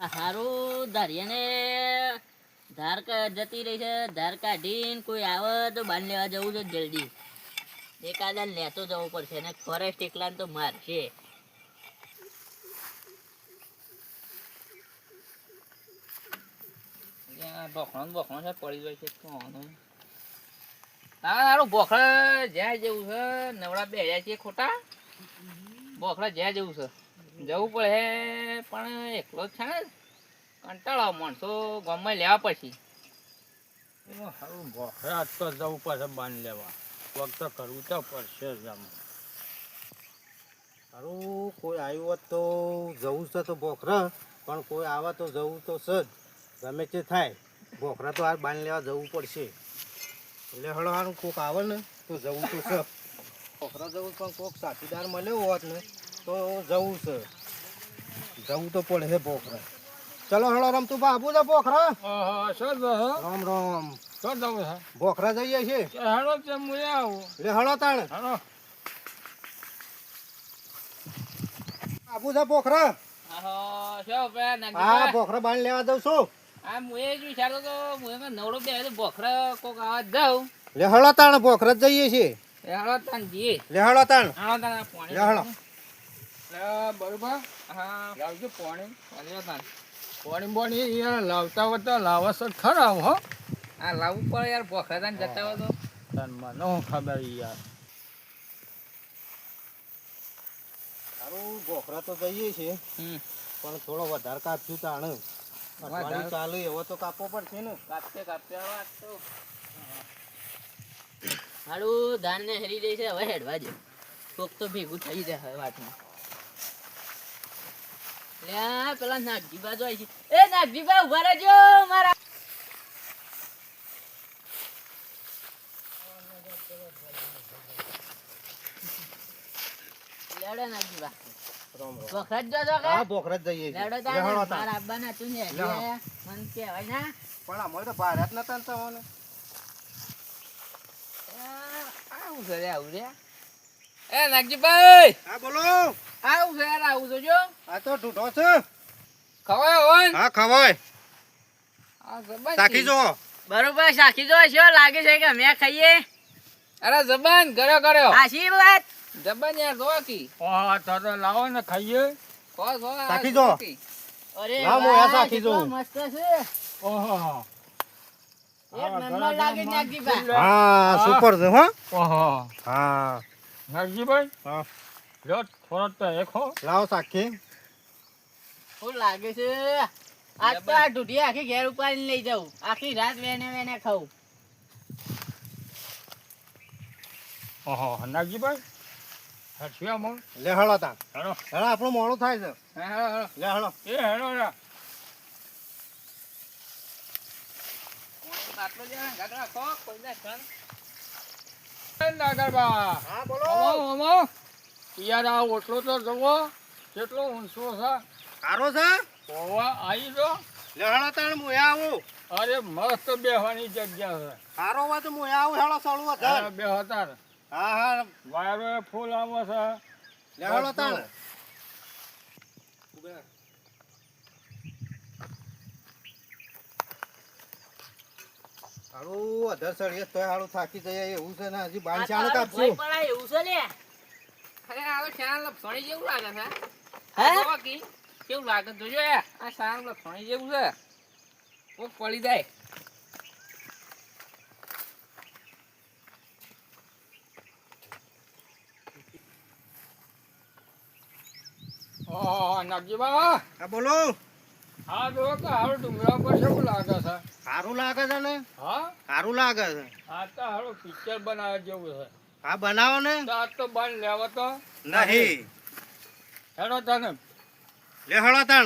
હારું એકાદા લેતો જવું પડશે ને ફોરેસ્ટ એકલા તો છે, પડી જાય તારે હારું બોખડા જ્યાં જેવું છે નવડા બે છે ખોટા. બોખડા જ્યાં જેવું છે. જવું પડે પણ એકલો જ છે ને? કંટાળો માણસો ગામમાં લેવા પછી સારું ભોખરા તો જવું પડશે બાંધ લેવા. વખત કરવું તો પડશે જ સારું કોઈ આવ્યું હોત તો જવું છે તો ભોખરા પણ કોઈ આવે તો જવું તો છે જ. ગમે તે થાય. ભોખરા તો આ બાંધ લેવા જવું પડશે. એટલે હળો હારું કોક આવે ને તો જવું તો છે. ભોખરા જવું પણ કોક સાથીદાર મળ્યો હોત ને તો જવું છે. જવું તો પડે છે પોખરા. ચલો હળો રમતું બાબુ શું જશે રામ રામ. ભોખરા જઈએ છીએ? એટલે હળો તાણ. બાબુ છે ભોખરા આહો, શું પેલા હા પોખરા ભોખરા બાંધ લેવા દઉં છું. આ મુએ જ વિચારો તો મુએ નવડો બે તો બોખરા કોક આવા જાઉં. એટલે હળો તાણ ભોખરા જઈએ છીએ. લેહળો તાણ જઈએ એટલે તાણ. લેહળો પાણી બરોબર. હા. લાવજો પાણી. હાલો પાણી યાર લાવતા હોતા લાવસ જ ખરા હો. આ લાવવું પડે યાર બોખરા તાન જતા હોય તો. તન મને ખબર યાર. સારું ભોખરા તો જઈએ છીએ પણ થોડો વધારે કાપ્યું તાણ. અઠવાડિયું ચાલુ એવો તો કાપવો પડશે ને. કાપતે કાપતે હવે તો. હાડું ધાન ને હરી જાય છે હવે હેડવા જો કોક તો ભેગું થઈ જાય હવે વાતમાં. લ્યા પેલા નાગજીબા જો છે એ નાગજીબા ઊભા રહેજો મારા. લેવડો નાગજીબા રામ રામ. જો છો કે. હા જઈએ. મારા તું ને મન કહેવાય ના. પણ અમારે તો ભારત નતા ને તમને. આવું છે આવું રે એ નાગજીભાઈ હા બોલો. આવું છે યાર આવું જોજો. આ તો ઢૂંઢો છે. ખવાય હોય હા ખવાય. સાખી જો બરોબર સાખી જો શું લાગે છે કે મેં ખાઈએ? અરે જબાન કર્યો કર્યો આશી વાત? જબાન યાર જો કી ઓહો તો તો લાવો ને ખાઈએ. કો ખો સાખી જો. અરે લાવો હું વાહ, સાખી જો મસ્ત છે. ઓહો. એક નંબર લાગે નાગજીબા હા સુપર છે હો. ઓહો. હા. નાગજીભાઈ? હા. લો થોડો તો એખો લાવો સાખી. શું લાગે છે? આજ તો આ ઢૂઢી આખી ઘેર ઉપાડીને લઈ જાઉં. આખી રાત વેને વેને ખાઉં. ઓહો નાગજીભાઈ? હસ્યા મો લે હળો તાણ હેડો હેડો આપણું મોડું થાય છે. હા, હા, હા. લે હળો. એ હેડો રા કોઈ. નાગરબા હા બોલો. ઓમો ઓમો યાર આ ઓટલો તો જવો કેટલો ઊંચો છે. સારો છે? હોવા આવી તો લે તાણ હું આવું. અરે મસ્ત બેહવાની જગ્યા છે. સારો હોય તો હું આવું હેળો સળવું અરે બે હતા હા હા. વાયરો ફૂલ આવો છે. લે તાણ. હારું અધર સળીએ તોય હારું થાકી ગયા એવું છે ને હજી બાણ ચાણું કાપશું. પડાય એવું છે લે. અરે આ તો શાણ લપસણી જેવું લાગે છે. હે? કેવું લાગે? જોજો એ આ શાણ લપસણી જેવું છે. કોક પડી જાય. ઓહો હા બોલો. આ જો કે હારું ડુંગરા પર શું લાગે છે? સારું લાગે છે ને? હા? સારું લાગે છે. આ તો હારું પિક્ચર બનાવે જેવું છે. હા બનાવો ને. તો આ તો બાર લેવો તો. નહીં. હેડો તને લે હેડો તને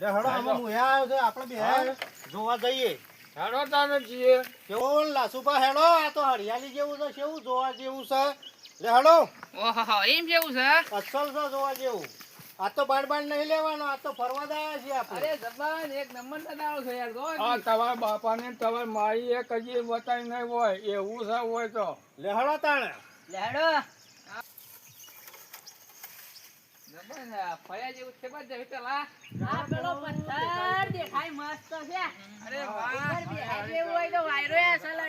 લે હેડો હા, આમાં હું આવ્યો છે આપણે બે જોવા જઈએ. હેડો તને છીએ. કેવું લાસુપા હેડો આ તો હરિયાળી જેવું છે કેવું જોવા જેવું છે? લે હેડો. ઓહો એમ જેવું છે? અસલ છે જોવા જેવું. આ તો બાર બાર નહીં લેવાનો આ તો ફરવા દાયા છે આપણે. અરે જબાન એક નંબર બનાવો છે યાર જો આ. તમારા બાપાને તમારી માઈ એ કજી બતાઈ નહીં હોય એવું છે હોય તો. લેહડો તાણે. લેહડો? જબાન ફયા જેવું છે બસ જવી પેલા? આ પેલો પથ્થર દેખાય મસ્ત છે. અરે વાહ. જેવું હોય તો વાયરો એ અસલ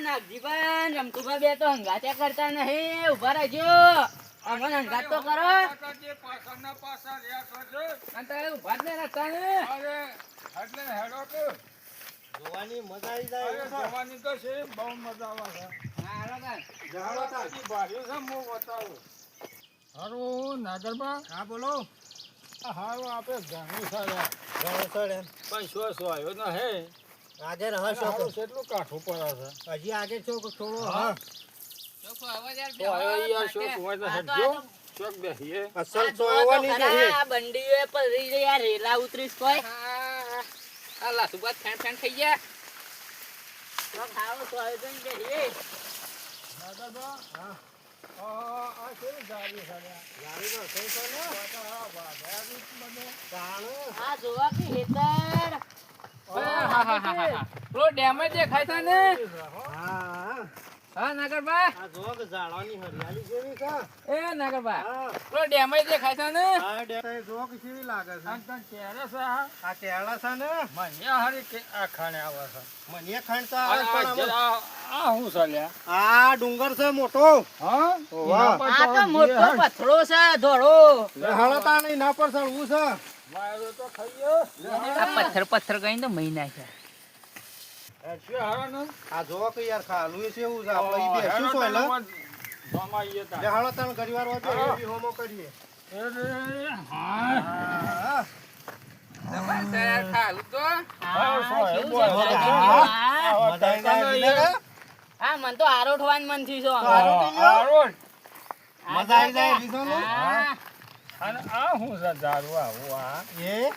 નાગજીભાઈ ને રમતુભા બે તો. હંગાત્યા કરતા નહીં ઊભા રહેજો અમને હંગાત તો કરો ઊભા જ નહીં રહેતા ને જોવાની મજા આવી જાય. જોવાની તો છે બહુ મજા આવે છે. હા હાલો તાર. લે હળો તાણ હજી ભાર્યું છે હું બતાવું હારું નાગરબા? હા બોલો. હારું આપણે ઘણું સારા ઘણો સર એમ. પણ શું શું આવ્યો ના હે? આજે રહો છો કેટલું કાઠું પડે છે. હજી આજે ચોક થોડો? હા. ચોખ્ખો અવાજ યાર, હોય તો ચોક બેસીએ. અસલ આ છો જુઓ તો આવવાની નહીં આ બંડીઓ પલરી રેલા ઉતરીશ કોઈ. હા, આ લાસુબા ફેન ફેન થઈ ગયા તો ખાવો તો હવે તો બેહીએ. નાગરબા હા આ કેવી ગાડી સાડ્યા ગાડી તો હશે તો ને. આ વાઘાનું જ બધે. તાણ. આ જોવા કે હેતર હા, હા, હા, હા, હા. પેલો ડેમેજ દેખાય છે ને હા હા આ જો ઝાડવાની હરિયાળી કેવી છે. એ નાગરબા હા. પેલો ડેમેજ દેખાય છે ને? આ ડે- જો કે લાગે છે? આમ તને છે આ? આ છે ને? મને હારી કે આ ખાણે આવે છે. મને ખાંડ તો આવે પણ આ આમાં- આ- આ આ ડુંગર છે મોટો. હા? પર આ તો મોટો પથરો છે ધોળો. હળતા નહીં ના પર છે. વાયરો તો ખાઈએ. આ પથ્થર પથ્થર કઈ તો મહિના છે? આ જોવા કે યાર ખાલું છે એવું છે. આપણે જમાઈએ તાર. લે હળો ઘડીવાર વાંચો એ હોમો કરીએ. એ હા. હા. મન તો આરોઠવાનું મનથી છે તો આ- લ્યો. આ રોજ. મજા આવી જાય બીજો ને? અને આ શું છે? આવું આ? એ?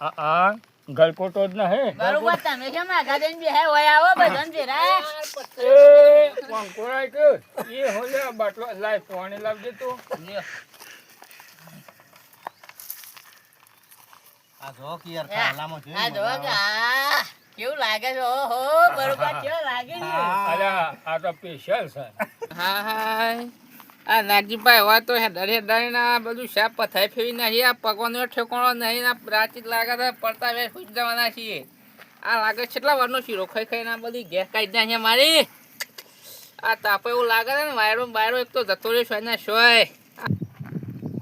આ આ. ગલકોટો જ ના હે? બરોબર તમે કેમ આગા જઈને બેહ્યા હોય આવો બધાને ભેરા એ પંકોરાય કે? એ હોલે બાટલો લાય પાણી લાવજે તો. આ જો કે યાર ખાલામાં છે આ જો કે કેવું લાગે છે? ઓહો બરોબર કેવું લાગે છે? અરે આ આ તો સ્પેશિયલ છે. હા હા. આ નાગજીભાઈ હોય તો હેડર હેડર ના બધું શાક પથાઈ ફેવી નાખી આ પગવાનો ઠેકોણો નહીં ના પ્રાચીત લાગે છે પડતા વેર સુઈ જવાના છીએ. આ લાગે છેટલા કેટલા વારનો શીરો ખાઈ ખાઈને આ બધી ગેસ કાઢી નાખી મારી. આ તાપે એવું લાગે છે ને વાયરો ને બાયરો એક તો જતો રહ્યો છે ને શોય.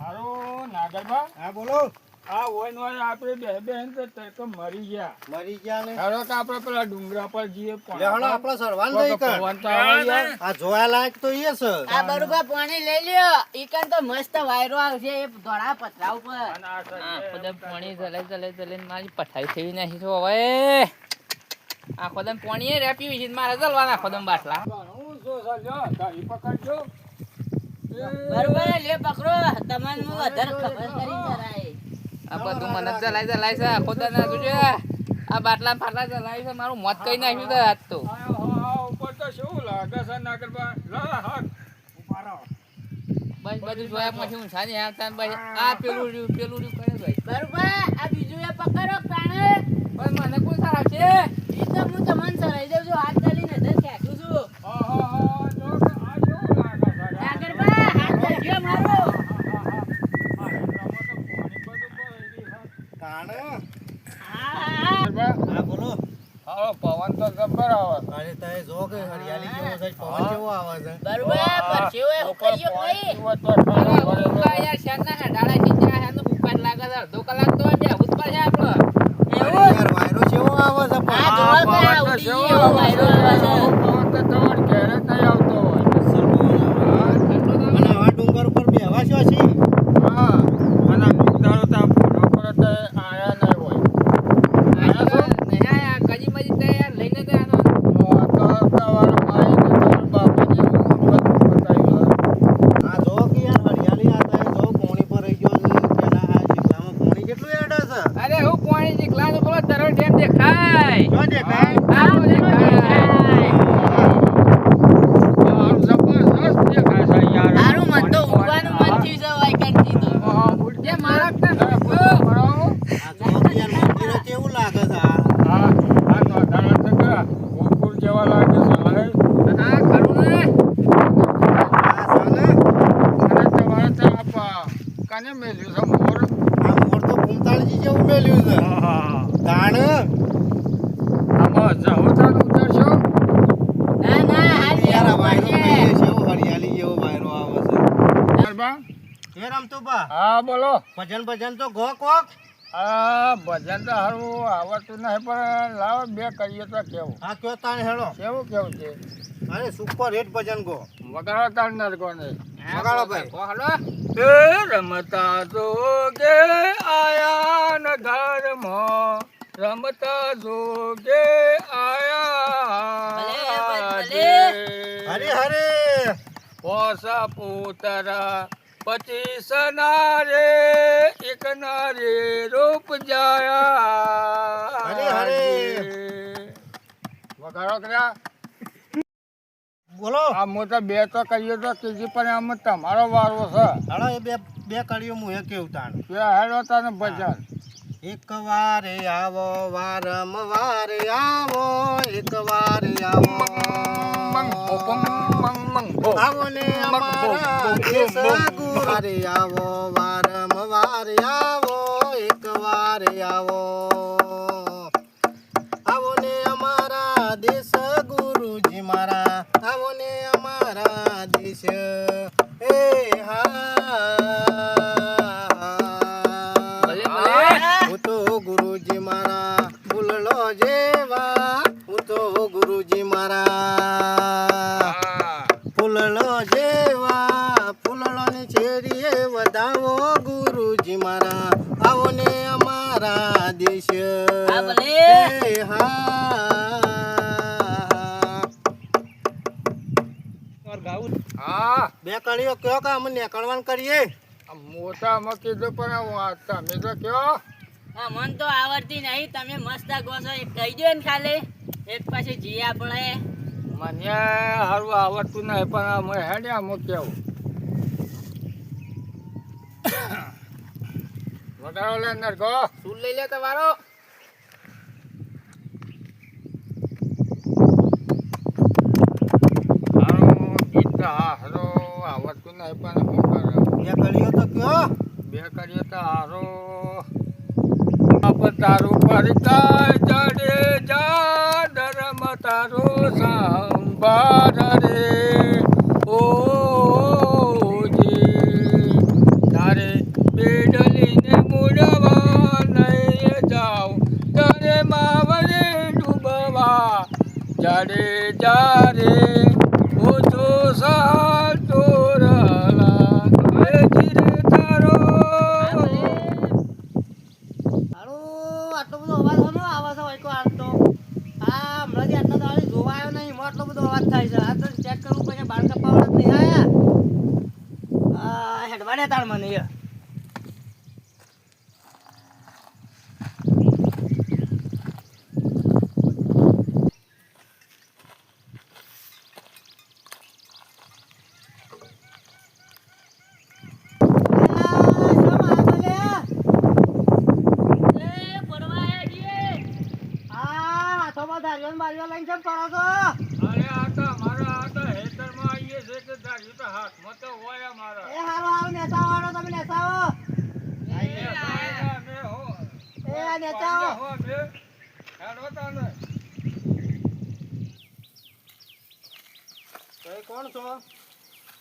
હારો નાગરબા હા બોલો. આ હોય ને હોય આપણે બે બેન તો તે મરી ગયા. મરી ગયા ને? હારો તો આપણે પેલા ડુંગરા પર જઈએ લે હળો સરવાન તો થઈ કર પવન તો આવે યાર. આ જોયા લાયક તો એ છે. આ બરોબર પાણી લઈ લ્યો. ઈકન તો મસ્ત વાયરો આવશે એ ધોળા પથરા ઉપર. આ તો આ જે ખોદમ પાણી જલે જલે જલે મારી પથાઈ ફેરી નાખી છો હવે. આ ખોદમ પાણી રેપી છે મારે જલવાના ખોદમ બાટલા. હું છે લ્યો, પકડજો. બરોબર લે પકડો. તમને હું વધારે ખબર કરી આ બધું મને ચલાય જલાય છે. આખો ના જોજે આ બાટલા ફાટલા જલાય છે. મારું મોત કઈ નાખ્યું છે આજ તો. ઉપર શું લાગે છે હાથ બસ બધું જોયા પછી હું નહીં આવતા બસ આ પેલું રહ્યું પેલું રહ્યું કરે ભાઈ બરોબર આ બીજું એ પકડો પ્રાણે. બસ મને કોઈ સારા છે? ઈ તો હું તમને સરાઈ દઉં ভাইরাল તાર ઉતરશો? ના ના હાલ હરિયાળી જેવો વાયરો આવે છે ગરબા? હે રમતુભા? હા બોલો. ભજન ભજન તો ગો કોક. આ ભજન તો હારું આવડતું નહીં પણ લાવો બે કરીએ તો કેવું. હા કયો તાણ હેડો કેવું કેવું છે? અરે સુપર હિટ ભજન ગો. વગાડો તાર નરકોને વગાડો ભાઈ. હાલો. એ રમતા જોગે આયા ન ઘરમાં રમતા જોગે આયા હરે હરે. પોસા પુતરા પચીસ નારે એક નારે રૂપ જાયા. હરે, હરે. વગાડો કર્યા. બોલો. આ હું તો બે તો કહીએ તો ત્રીજી પણ આમ તમારો વારો છે. હાડો એ બે બે કડીઓ હું એ કેવું તાણ હેડો તને ભજન એક વારે આવો વારંવાર વારે આવો. એક વારે આવો. આવો ને અમારા દેશ ગુરુવારે આવો વારંવાર વારે આવો એક વારે આવો. આવો ને અમારા દેશ ગુરુજી મારા આવો ને અમારા દેશ. એ ભલે, હા તો ગુરુજી મારા ફૂલડો જેવા. હું તો ગુરુજી મારા. ફૂલડો જેવા ફૂલડોની છેડીએ વધાવો ગુરુજી મારા. આવો ને અમારા દેશ. હા, બે કડીઓ કયો કે? અમે નીકળવાનું કરીએ. મોટા મોટામાં કીધું પણ હું આ તમે તો કયો? હા મન તો આવડતી નહીં. તમે મસ્ત ગોસો એક કહી દો ને ખાલી. એક પછી જી આપણે મને સારું આવડતું નહીં પણ અમે હેડ્યા હું કેવું વગાડો લે અંદર ગો શું લઈ લે તમારો? હારો આવડતું નહીં પણ શું કરે? બે કર્યો તો કયો બે કરીએ તો હારો. તારું પરિચય જડે જા ધર્મ તારો સંભાર રે. ઓ તારે બેડલીને મુડવા નહીં જાઉં, તારે માવરે ડૂબવા જડે જા રે ઓ તો સાચો રલા એ જીરે તારો હાલો આટલો બધો અવાજ નો આવે છે વૈકો આટલો? આ હમણાં આટલા દાડે જોવા આવ્યો નહીં, એમાં આટલો બધો અવાજ થાય છે. આ તો ચેક કરવું પછી બાળ કપાવાળા જ નહીં આયા? હેડવાડ્યા હેડવાડે તાર મને યાર એ પડવા આયા છીએ અરે આ તો મારા આ તો હેતરમાં આવીએ છે કે ધાર્યું તો હાથમાં તો હોય અમારા. એ ભાઈ અમે હો. હો અમે. હેડો તાને. તમે કોણ છો?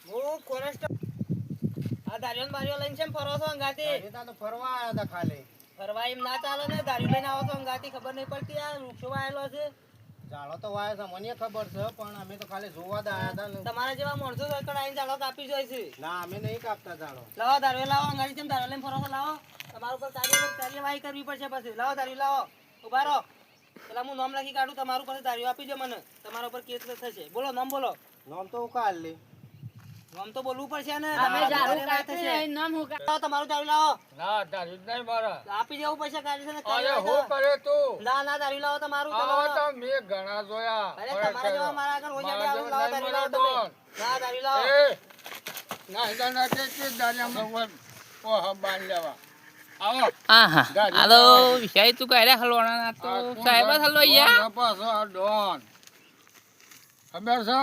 હું ફોરેસ્ટ આ દાળિયો મારીઓ લઈને છે ફરો છો અંગાતી તો ફરવા આવ્યા હતા ખાલી. ફરવા એમ ના ચાલે ને દારૂ લઈને આવો તો અંગાતી ખબર નહીં પડતી આ વૃક્ષો વાયેલો છે. ઝાડો તો વાય છે મને ખબર છે પણ અમે તો ખાલી જોવા જ આવ્યા હતા ને. તમારા જેવા માણસો પણ આવીને ચાલો કાપી જોઈ છે. ના અમે નહીં કાપતા ઝાડો. લાવો દારૂ લાવો અંગાતી છે દારિયો લઈને ફરો લાવો. તમારા ઉપર કાર્ય કાર્યવાહી કરવી પડશે પછી. લાવો દારિયો લાવો. ઊભા રહો. પેલા હું નામ લખી કાઢું તમારું પાસે દારિયો આપી દે મને. તમારા ઉપર કેસ થશે. બોલો નામ બોલો. નામ તો હું કાઢ લે નામ તો બોલવું પડશે ને. અમે તમારું દારૂ લાવો. ના જ નહીં મારા. આપી દેવું પડશે કાઢી છે ને અરે હું કરે તું? ના ના દારૂ લાવો તમારું આવો તો મે ઘણા જોયા. અરે તમારે જો મારા આગળ હોય આવું લાવો દારૂ લાવો તમે. ના દારૂ લાવો. એ ના હિદા ના કે કે દારિયામાં ઓ હા બાંધ લેવા. વિષય તું હલવાના તો? સાહેબ હલવાઈ ગયા? પાછો ડોન. ખબર છે?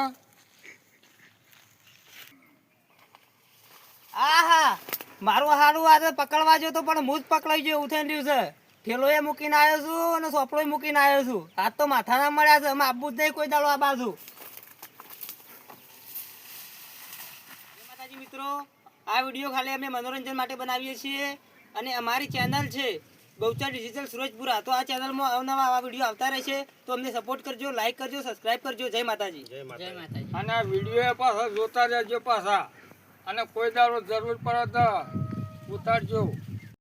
આહા મારું હારું આજે પકડવા જો તો પણ હું જ પકડાઈ ગયો એવું થઈ રહ્યું છે. ઠેલો એ મૂકીને આવ્યો છું અને સોપડો મૂકીને આવ્યો છું. આજ તો માથાના મળ્યા છે અમે આપવું જ નહીં કોઈ દાડો આ બાજુ. માતાજી મિત્રો આ વીડિયો ખાલી અમે મનોરંજન માટે બનાવીએ છીએ અને અમારી ચેનલ છે ગૌચર ડિજિટલ સુરજપુરા. તો આ ચેનલમાં અવનવા આવા વીડિયો આવતા રહેશે તો અમને સપોર્ટ કરજો લાઈક કરજો સબસ્ક્રાઇબ કરજો. જય માતાજી. જય જય માતાજી. અને આ વીડિયો પાછા જોતા રહેજો પાછા. અને કોઈ દારો જરૂર પડે તો ઉતારજો.